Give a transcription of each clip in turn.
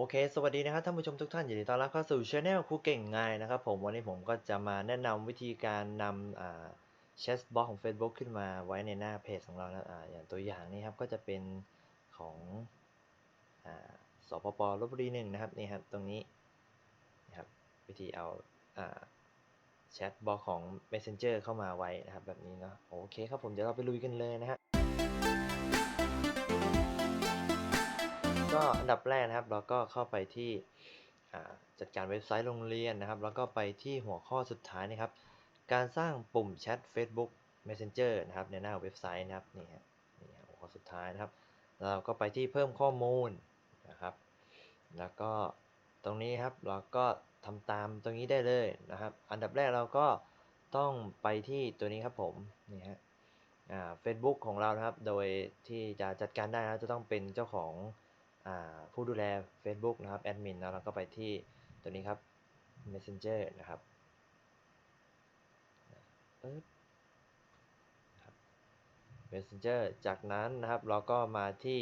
โอเค สวัสดีนะครับท่านผู้ชมทุกท่านยินดีต้อนรับเข้าสู่ช anel ครูเก่งง่ายนะครับผมวันนี้ผมก็จะมาแนะนำวิธีการนำแชทบล็อกของ Facebook ขึ้นมาไว้ในหน้าเพจของเรานะออย่างตัวอย่างนี้ครับก็จะเป็นของอสปปลบบุรีหนึ่งนะครับนี่ครับตรงนี้นะครับวิธีเอาอ่าแชทบล็อกของ Messenger เข้ามาไว้นะครับแบบนี้เนาะโอเคครับผมเดี๋ยวเราไปลุยกันเลยนะฮะ ก็อันดับแรกนะครับ เราก็เข้าไปที่จัดการเว็บไซต์โรงเรียนนะครับ แล้วก็ไปที่หัวข้อสุดท้ายนะครับ การสร้างปุ่มแชท Facebook Messenger นะครับในหน้าเว็บไซต์นะครับนี่ฮะนี่ฮะหัวข้อสุดท้ายนะครับ เราก็ไปที่เพิ่มข้อมูลนะครับ แล้วก็ตรงนี้ครับเราก็ทำตามตรงนี้ได้เลยนะครับ อันดับแรกเราก็ต้องไปที่ตัวนี้ครับผมนี่ฮะอ่า Facebook ของเรานะครับ โดยที่จะจัดการได้นะจะต้องเป็นเจ้าของ ผู้ดูแล Facebook นะครับแอดมินแล้วเราก็ไปที่ตัวนี้ครับ Messenger นะครับปึ๊บนะครับ Messenger จากนั้นนะครับเราก็มาที่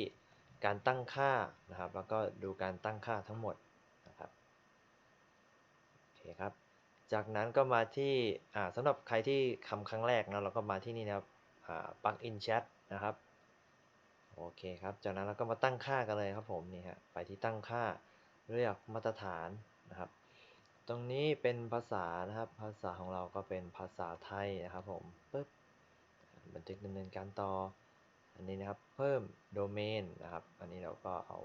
การตั้งค่านะครับ แล้วก็ดูการตั้งค่าทั้งหมดนะครับโอเคครับ จากนั้นก็มาที่สำหรับใครที่ทำครั้งแรกนะเราก็มาที่นี่นะครับอ่า plug in chat นะครับ โอเคครับ จากนั้นเราก็มาตั้งค่ากันเลยครับผมนี่ฮะไปที่ตั้งค่าเลือกมาตรฐานนะครับ ตรงนี้เป็นภาษานะครับภาษาของเราก็เป็นภาษาไทยนะครับผมปึ๊บบันทึกดำเนินการต่ออันนี้นะครับเพิ่มโดเมนนะครับ อันนี้เราก็เอา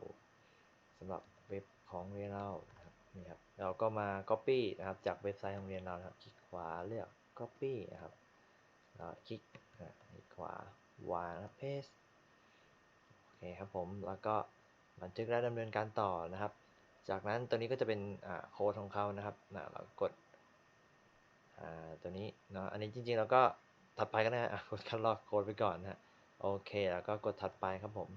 สำหรับเว็บของเรียนเรานะครับนี่ครับเราก็มา Copy นะครับจากเว็บไซต์ของเรียนเรานะครับคลิกขวาเลือก Copy นะครับแล้วคลิกอ่าคลิกขวาวางนะครับ Paste เคครับผม แล้วก็บันทึกและดำเนินการต่อนะครับ จากนั้นตัวนี้ก็จะเป็นโค้ดของเขานะครับนะเรากดตัวนี้เนาะ อันนี้จริงๆเราก็ถัดไปก็ได้กดคัดลอกโค้ดไปก่อนนะฮะโอเค แล้วก็กดถัดไปครับผม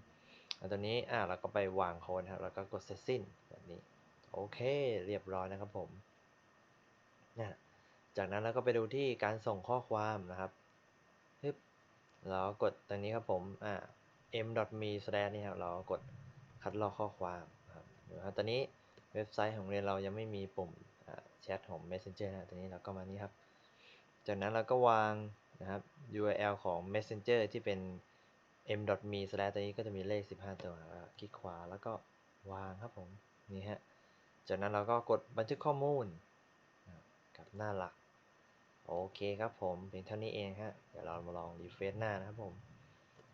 ตัวนี้อ่าเราก็ไปวางโค้ดครับ แล้วก็กดเสร็จสิ้นแบบนี้ โอเค เรียบร้อยนะครับผมนะจากนั้นเราก็ไปดูที่การส่งข้อความนะครับฮึบเรากดตรงนี้ครับผม อ่า m.me slash นี่ครับเรากดคัดลอกข้อความนะครับตอนนี้เว็บไซต์ของเรียนเรายังไม่มีปุ่มแชทของ Messenger นะตอนนี้เราก็มานี่ครับ จากนั้นเราก็วางนะครับ URL ของ Messenger ที่เป็น m.me slash ตัวนี้ก็จะมีเลข 15 ตัวคลิกขวาแล้วก็วางครับผมนี่ฮะจากนั้นเราก็กดบันทึกข้อมูลกับหน้าหลักโอเคครับผมเพียงเท่านี้เองฮะเดี๋ยวเรามาลองรีเฟรชหน้านะครับผม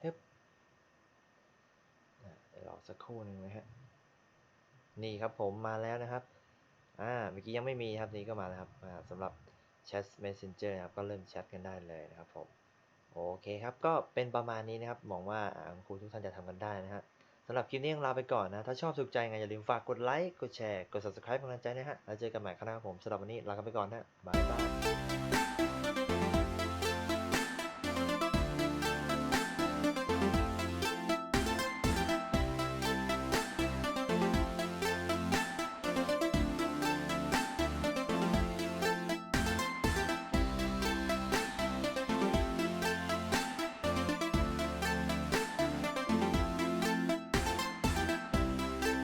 ฮึบ อะเดี๋ยวรอ สักครู่หนึ่งนะฮะนี่ครับผมมาแล้วนะครับอ่าเมื่อกี้ยังไม่มีครับนี่ก็มาแล้วครับอ่าสำหรับแชท Messenger นะครับก็เริ่มแชทกันได้เลยนะครับผมโอเคครับก็เป็นประมาณนี้นะครับหวังว่าครูทุกท่านจะทำกันได้นะฮะสำหรับคลิปนี้ต้องลาไปก่อนนะ ถ้าชอบถูกใจไงอย่าลืมฝากกดไลค์ กดแชร์ กด subscribe เป็นกำลังใจนะฮะ แล้วเจอกันใหม่ครั้งหน้าครับผมสำหรับวันนี้ลากันไปก่อนนะ บ๊ายบาย